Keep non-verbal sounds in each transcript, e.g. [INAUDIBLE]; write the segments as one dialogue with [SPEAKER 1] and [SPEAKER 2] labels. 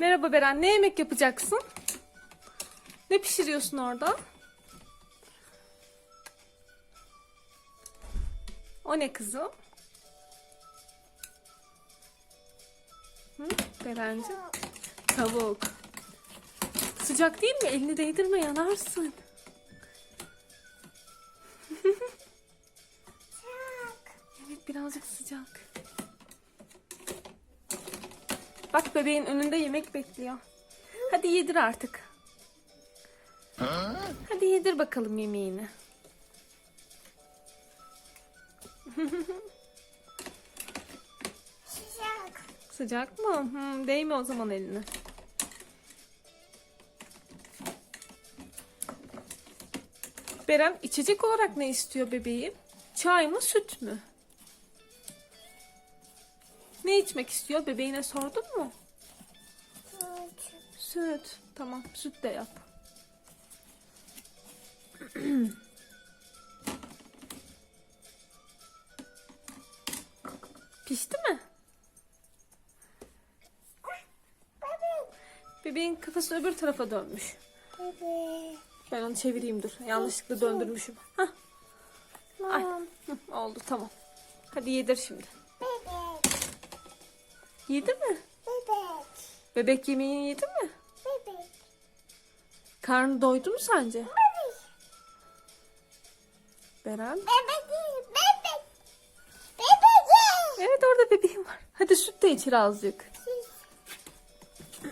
[SPEAKER 1] Merhaba Beren. Ne yemek yapacaksın? Ne pişiriyorsun orada? O ne kızım? Hı? Berencim. Tavuk. Sıcak değil mi? Elini değdirme yanarsın. [LAUGHS] Evet birazcık sıcak. Bak bebeğin önünde yemek bekliyor. Hadi yedir artık. Hadi yedir bakalım yemeğini.
[SPEAKER 2] Sıcak.
[SPEAKER 1] Sıcak mı? Hmm, değme o zaman eline. Beren içecek olarak ne istiyor bebeğim? Çay mı süt mü? Ne içmek istiyor? Bebeğine sordun mu?
[SPEAKER 2] Süt.
[SPEAKER 1] Süt. Tamam süt de yap. [CLEARS THROAT] Pişti mi? Bebeğin kafası öbür tarafa dönmüş. Ben onu çevireyim dur. Yanlışlıkla döndürmüşüm. Hah, ay. Hı, oldu tamam. Hadi yedir şimdi. Yedi mi?
[SPEAKER 2] Bebek.
[SPEAKER 1] Bebek yemeğini yedi mi?
[SPEAKER 2] Bebek.
[SPEAKER 1] Karnı doydu mu sence?
[SPEAKER 2] Bebek.
[SPEAKER 1] Beren.
[SPEAKER 2] Bebek değil. Bebek.
[SPEAKER 1] Evet orada bebeğim var. Hadi süt de içir azıcık.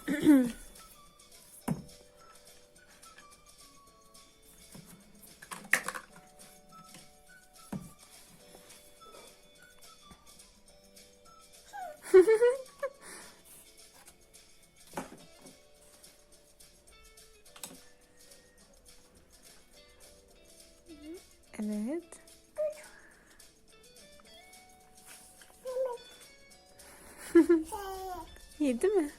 [SPEAKER 1] [CLEARS THROAT] Evet. [LAUGHS] Yedi mi?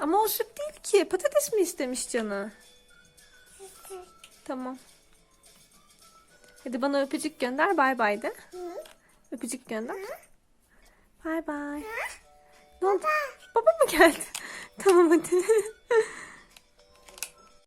[SPEAKER 1] Ama o süt değil ki. Patates mi istemiş canı? Tamam. Hadi bana öpücük gönder. Bay bay de. Öpücük gönder. Bay bay. Ne oldu? Baba mı geldi? [LAUGHS] Tamam hadi. [LAUGHS]